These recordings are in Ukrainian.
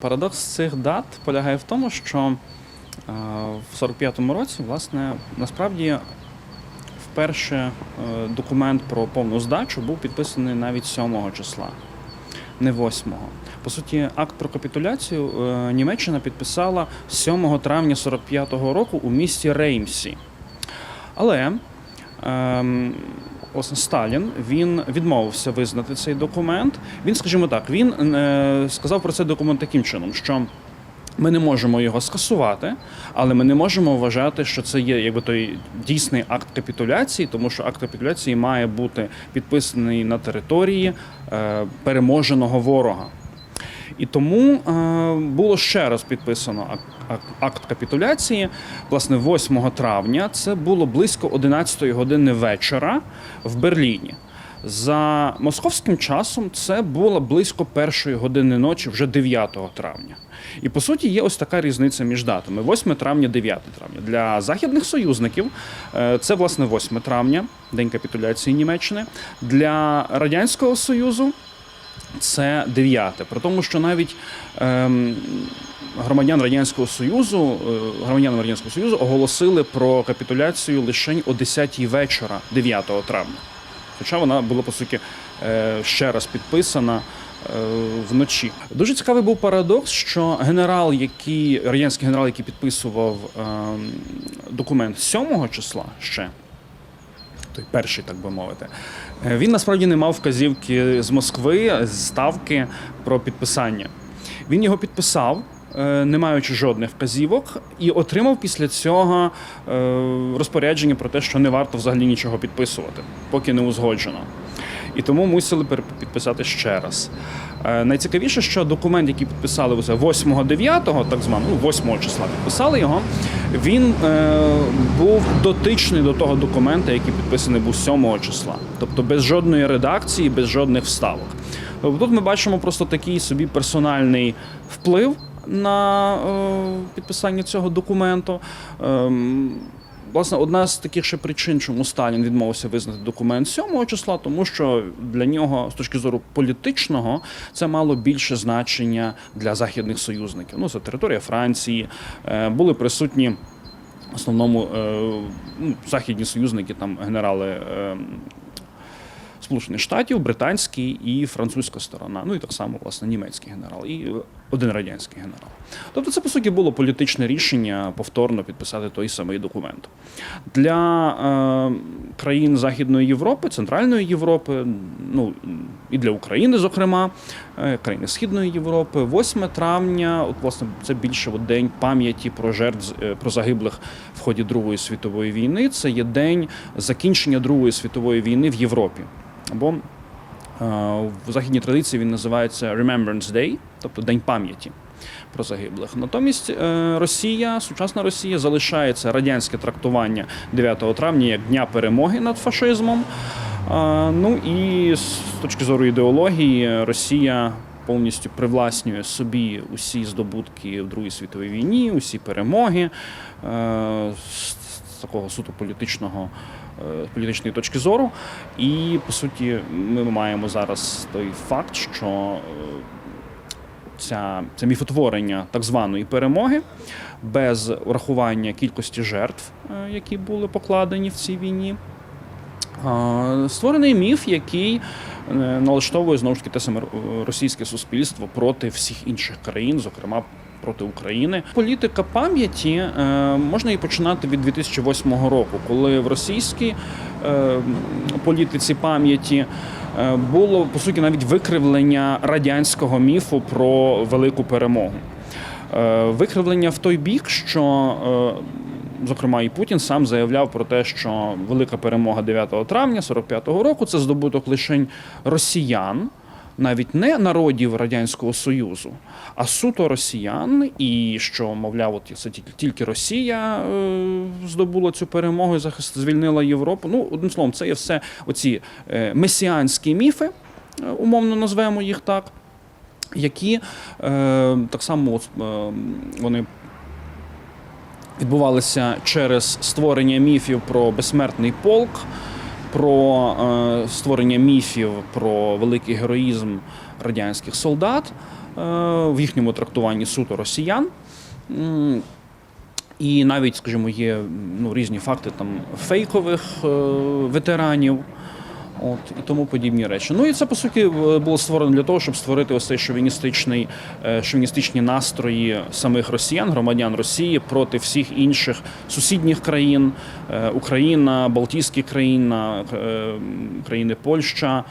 Парадокс цих дат полягає в тому, що е, в 45-му році, власне, насправді вперше е, документ про повну здачу був підписаний навіть 7 числа, не 8-го. По суті, акт про капітуляцію е, Німеччина підписала 7 травня 45-го року у місті Реймсі. Але ем, Сталін він відмовився визнати цей документ. Він, скажімо так, він е, сказав про цей документ таким чином, що ми не можемо його скасувати, але ми не можемо вважати, що це є якби той дійсний акт капітуляції, тому що акт капітуляції має бути підписаний на території е, переможеного ворога. І тому е, було ще раз підписано ак- ак- акт капітуляції. Власне, 8 травня це було близько 11 години вечора в Берліні. За московським часом це було близько першої години ночі, вже 9 травня. І по суті є ось така різниця між датами: 8 травня, 9 травня. Для західних союзників е, це власне 8 травня, день капітуляції Німеччини. Для радянського союзу це дев'яте. При тому, що навіть ем, громадян Радянського Союзу, е, громадянам Радянського Союзу оголосили про капітуляцію лише о 10-й вечора 9 травня. Хоча вона була по суті е, ще раз підписана е, вночі. Дуже цікавий був парадокс, що генерал, який радянський генерал, який підписував ем, документ 7 числа ще той перший, так би мовити. Е, Він насправді не мав вказівки з Москви, з ставки про підписання. Він його підписав, е, не маючи жодних вказівок, і отримав після цього е, розпорядження про те, що не варто взагалі нічого підписувати, поки не узгоджено. І тому мусили перепідписати ще раз. Е, Найцікавіше, що документ, який підписали оце 8-9, так звано, ну 8 числа підписали його. Він е, був дотичний до того документа, який підписаний був 7 числа, тобто без жодної редакції, без жодних вставок. Тобто тут ми бачимо просто такий собі персональний вплив на е, підписання цього документу. Ем, Власне, одна з таких ще причин, чому Сталін відмовився визнати документ 7 числа, тому що для нього, з точки зору політичного, це мало більше значення для західних союзників. Ну, це територія Франції, е, були присутні в основному е, ну, західні союзники, там генерали. Е, Сполучених Штатів, британський і французька сторона, ну і так само власне німецький генерал, і один радянський генерал. Тобто, це по суті було політичне рішення повторно підписати той самий документ для е, країн Західної Європи, Центральної Європи, ну і для України, зокрема, е, країни Східної Європи. 8 травня, от власне, це більше от день пам'яті про жертв е, про загиблих в ході Другої світової війни. Це є день закінчення Другої світової війни в Європі. Або е, в західній традиції він називається Remembrance Day, тобто День пам'яті про загиблих. Натомість е, Росія, сучасна Росія, залишається радянське трактування 9 травня як Дня перемоги над фашизмом. Е, Ну і з точки зору ідеології, Росія повністю привласнює собі усі здобутки в Другій світовій війні, усі перемоги з такого суто політичного політичної точки зору. І по суті, ми маємо зараз той факт, що е, ця, це міфотворення так званої перемоги без врахування кількості жертв, е, які були покладені в цій війні. Створений міф, який е, налаштовує знову ж таки те саме е, російське суспільство проти всіх інших країн, зокрема проти України. Політика пам'яті е, можна і починати від 2008 року, коли в російській е, політиці пам'яті е, було по суті навіть викривлення радянського міфу про велику перемогу. Викривлення в той бік, що Зокрема, і Путін сам заявляв про те, що велика перемога 9 травня 45-го року це здобуток лише росіян, навіть не народів Радянського Союзу, а суто росіян, і що, мовляв, от це тільки, Росія е, здобула цю перемогу і захист звільнила Європу. Ну, одним словом, це є все оці е, месіанські міфи, е, умовно назвемо їх так. Які так само вони відбувалися через створення міфів про безсмертний полк, про е, створення міфів про великий героїзм радянських солдат. в їхньому трактуванні суто росіян. І навіть, скажімо, є ну, різні факти там фейкових е, ветеранів. От і тому подібні речі. Ну і це по суті було створено для того, щоб створити ось цей шовіністичний, е, шовіністичні настрої самих росіян, громадян Росії проти всіх інших сусідніх країн, е, Україна, Балтійські країни, е, країни Польща,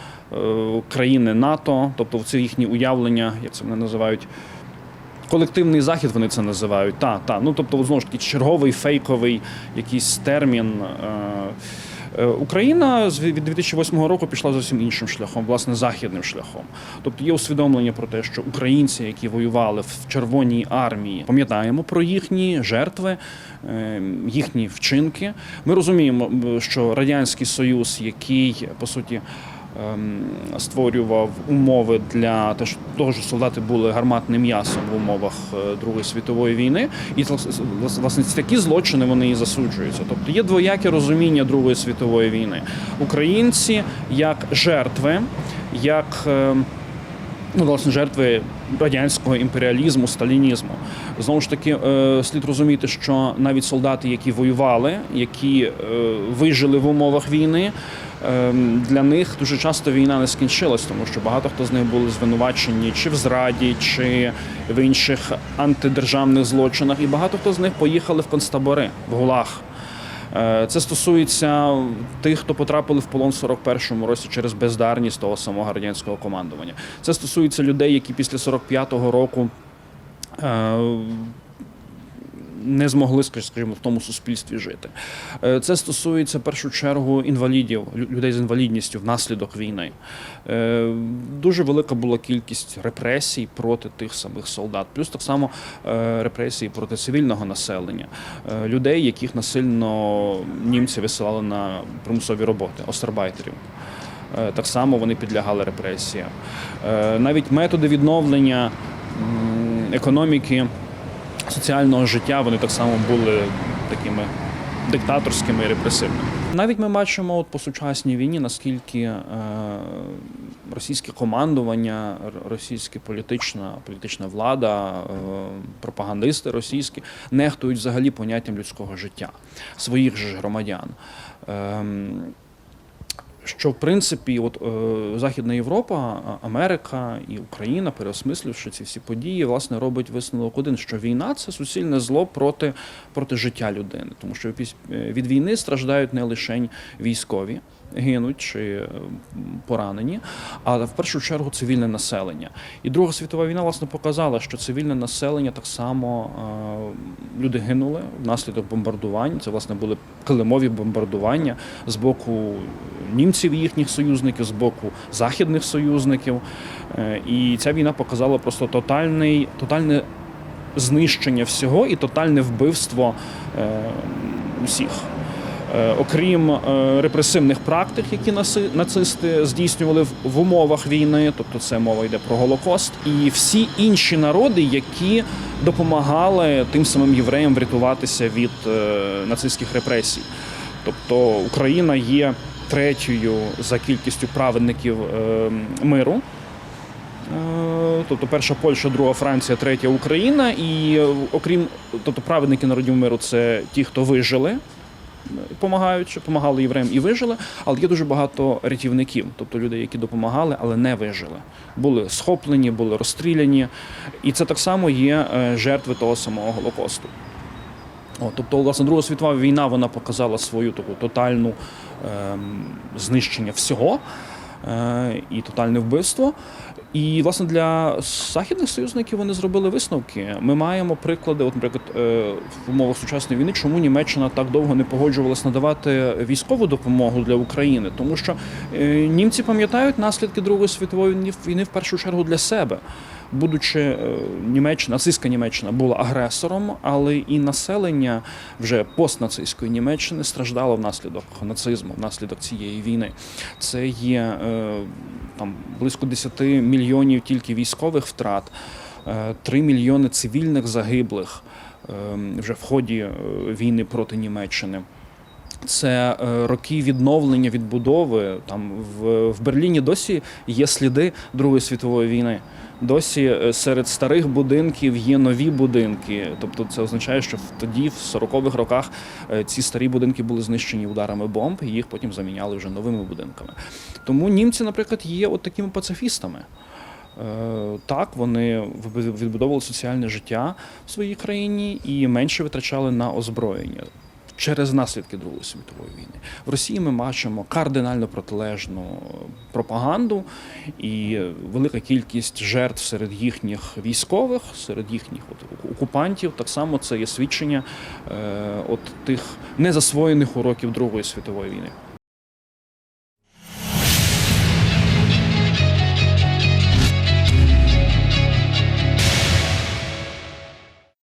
країни НАТО, тобто це їхні уявлення, як це вони називають. Колективний захід вони це називають. Та, та. Ну тобто, знову ж таки, черговий фейковий якийсь термін. Україна з від 2008 року пішла зовсім іншим шляхом, власне, західним шляхом. Тобто є усвідомлення про те, що українці, які воювали в Червоній армії, пам'ятаємо про їхні жертви, е, їхні вчинки. Ми розуміємо, що радянський союз, який по суті створював умови для того, що солдати були гарматним м'ясом в умовах е, Другої світової війни, і влас- власне такі злочини вони і засуджуються. Тобто є двояке розуміння Другої світової війни. Українці як жертви, як ем, ну, власне, жертви радянського імперіалізму, сталінізму. Знову ж таки, е, слід розуміти, що навіть солдати, які воювали, які е, вижили в умовах війни, е, для них дуже часто війна не скінчилась, тому що багато хто з них були звинувачені чи в зраді, чи в інших антидержавних злочинах, і багато хто з них поїхали в концтабори, в ГУЛАГ. Е, Це стосується тих, хто потрапили в полон в 41-му році через бездарність того самого радянського командування. Це стосується людей, які після 45-го року е, не змогли, скажімо, в тому суспільстві жити. Е, Це стосується в першу чергу інвалідів, людей з інвалідністю внаслідок війни. Е, Дуже велика була кількість репресій проти тих самих солдат, плюс так само е, репресії проти цивільного населення, людей, яких насильно німці висилали на примусові роботи, остербайтерів. Е, Так само вони підлягали репресіям. Навіть методи відновлення економіки, соціального життя вони так само були такими диктаторськими і репресивними. Навіть ми бачимо от по сучасній війні, наскільки е, російське командування, російська політична, політична влада, е, пропагандисти російські нехтують взагалі поняттям людського життя своїх ж громадян. Ем, що в принципі, от е, Західна Європа, Америка і Україна, переосмисливши ці всі події, власне робить висновок один, що війна це суцільне зло проти, проти життя людини, тому що е, від війни страждають не лише військові. Гинуть чи е, поранені, але в першу чергу цивільне населення. І Друга світова війна власне показала, що цивільне населення так само е, люди гинули внаслідок бомбардувань. Це власне були килимові бомбардування з боку німців і їхніх союзників, з боку західних союзників. Е, І ця війна показала просто тотальний, тотальне знищення всього і тотальне вбивство усіх. Е, Окрім е, репресивних практик, які нацисти здійснювали в- умовах війни, тобто це мова йде про Голокост, і всі інші народи, які допомагали тим самим євреям врятуватися від е, нацистських репресій. Тобто Україна є третьою за кількістю праведників миру. Тобто перша Польща, друга Франція, третя Україна. І окрім, тобто праведники народів миру це ті, хто вижили, допомагаючи, допомагали євреям і вижили, але є дуже багато рятівників, тобто людей, які допомагали, але не вижили. Були схоплені, були розстріляні. І це так само є е, жертви того самого Голокосту. О, тобто, власне, Друга світова війна вона показала свою таку тотальну ем, знищення всього е, і тотальне вбивство. І, власне, для західних союзників вони зробили висновки. Ми маємо приклади, от, наприклад, е, в умовах сучасної війни, чому Німеччина так довго не погоджувалась надавати військову допомогу для України, тому що е, німці пам'ятають наслідки Другої світової війни- в першу чергу для себе. Будучи е, Німеччина, нацистська Німеччина була агресором, але і населення вже постнацистської Німеччини страждало внаслідок нацизму, внаслідок цієї війни. Це є е, там близько 10 мільйонів тільки військових втрат, е, 3 мільйони цивільних загиблих е, вже в ході е, війни проти Німеччини. Це е, роки відновлення, відбудови. Там в, в Берліні досі є сліди Другої світової війни. Досі е, серед старих будинків є нові будинки. Тобто це означає, що тоді, в 40-х роках, е, ці старі будинки були знищені ударами бомб, і їх потім заміняли вже новими будинками. Тому німці, наприклад, є от такими пацифістами. Так, вони відбудовували соціальне життя в своїй країні і менше витрачали на озброєння через наслідки Другої світової війни. В Росії ми бачимо кардинально протилежну пропаганду і велика кількість жертв серед їхніх військових, серед їхніх от окупантів. Так само це є свідчення е, от тих незасвоєних уроків Другої світової війни.